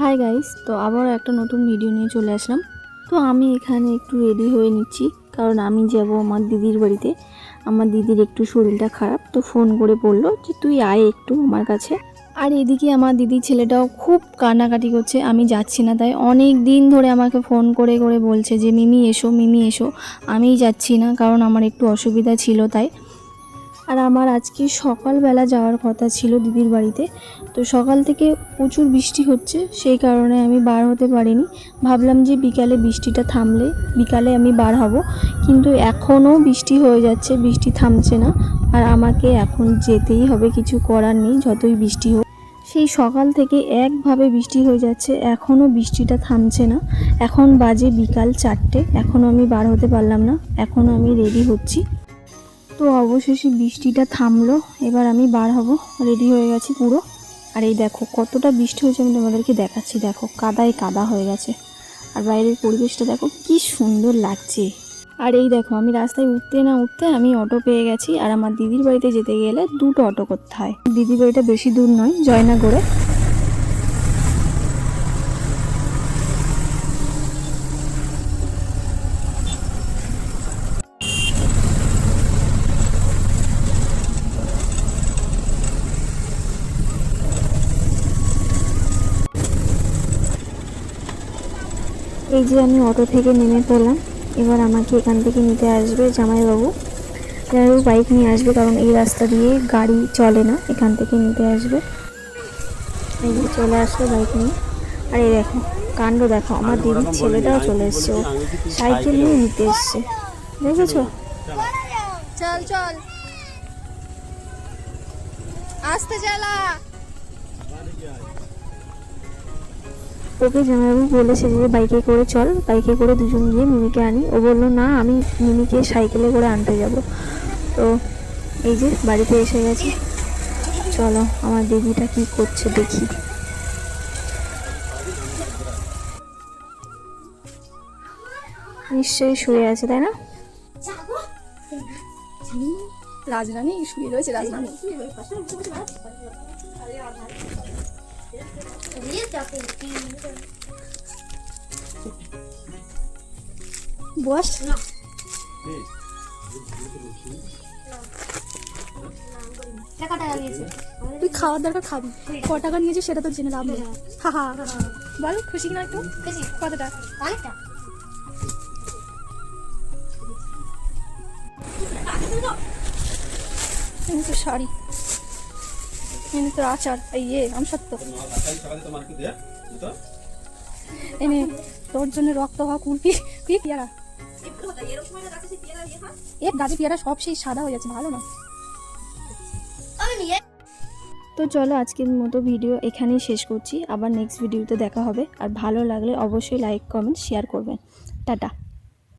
Hi guys তো আবারও একটা নতুন ভিডিও নিয়ে চলে আসলাম। তো আমি এখানে একটু রেডি হয়ে নিচ্ছি, কারণ আমি যাব আমার দিদির বাড়িতে। আমার দিদির একটু শরীরটা খারাপ, তো ফোন করে বলল যে, তুই আয় একটু আমার কাছে। আর এদিকে আমার দিদির ছেলেটাও খুব কান্নাকাটি করছে, আমি যাচ্ছি না, তাই অনেক দিন ধরে আমাকে ফোন করে করে বলছে যে, মিমি এসো মিমি এসো। আমিই যাচ্ছি না, কারণ আমার একটু অসুবিধা ছিল তাই। আর আমার আজকে সকালবেলা যাওয়ার কথা ছিল দিদির বাড়িতে। তো সকাল থেকে প্রচুর বৃষ্টি হচ্ছে, সেই কারণে আমি বার হতে পারিনি। ভাবলাম যে বিকালে বৃষ্টিটা থামলে, বিকালে আমি বার হব। কিন্তু এখনও বৃষ্টি হয়ে যাচ্ছে, বৃষ্টি থামছে না। আর আমাকে এখন যেতেই হবে, কিছু করার নেই, যতই বৃষ্টি হোক। সেই সকাল থেকে একভাবে বৃষ্টি হয়ে যাচ্ছে, এখনও বৃষ্টিটা থামছে না। এখন বাজে বিকাল চারটে, এখনও আমি বার হতে পারলাম না, এখনও আমি রেডি হচ্ছি। তো অবশেষে বৃষ্টিটা থামলো। এবার আমি বার হব। রেডি হয়ে গেছি পুরো। আর এই দেখো, কতটা বৃষ্টি হয়েছে আমি তোমাদেরকে দেখাচ্ছি। দেখো, কাদায় কাদা হয়ে গেছে। আর বাইরের পরিবেশটা দেখো, কি সুন্দর লাগছে। আর এই দেখো, আমি রাস্তায় উঠতে না উঠতে আমি অটো পেয়ে গেছি। আর আমার দিদির বাড়িতে যেতে গেলে দুটো অটো করতে হয়। দিদির বাড়িটা বেশি দূর নয়, জয়নগরে। এই যে আমি অটো থেকে নেমে পড়লাম এবার আমাকে এখান থেকে নিতে আসবে জামাইবাবু। জামাইবাবু বাইক নিয়ে আসবে কারণ এই রাস্তা দিয়ে গাড়ি চলে না এখান থেকে নিতে আসবে। এই যে চলে আসলো বাইক নিয়ে। আর এই দেখো কাণ্ড দেখো আমার দিদির ছেলেটাও চলে এসছে। ও সাইকেল নিয়ে নিতে এসছে। দেখেছ? চল। চল আস্তে চালা ওকে জামাইবাবু বলেছে যে বাইকে করে চল বাইকে করে দুজন গিয়ে মিমিকে আনি। ও বলল না আমি মিমিকে সাইকেলে করে আনতে যাব। তো এই যে বাড়িতে এসে গেছে। চলো আমার দিদিটা কি করছে দেখি। নিশ্চয়ই শুয়ে আছে তাই না? রাজরানী শুয়ে রয়েছে রাজরানী। বস। তুই খাওয়ার দরকার খাবি। ক টাকা নিয়েছিস সেটা তো জেনে লাভ নেই। হা হা। বল খুশি কিনা একটু? কতটা? অনেকটা। শাড়ি এনে তো আচার ইয়ে আমসত্ব এনে তোর জন্য রক্ত হওয়া কুলপি কি পেয়ারা? এর গাছে পেয়ারা সব সেই সাদা হয়ে যাচ্ছে, ভালো না। তো চলো আজকের মতো ভিডিও এখানেই শেষ করছি, আবার নেক্সট ভিডিওতে দেখা হবে। আর ভালো লাগলে অবশ্যই লাইক কমেন্ট শেয়ার করবেন। টাটা।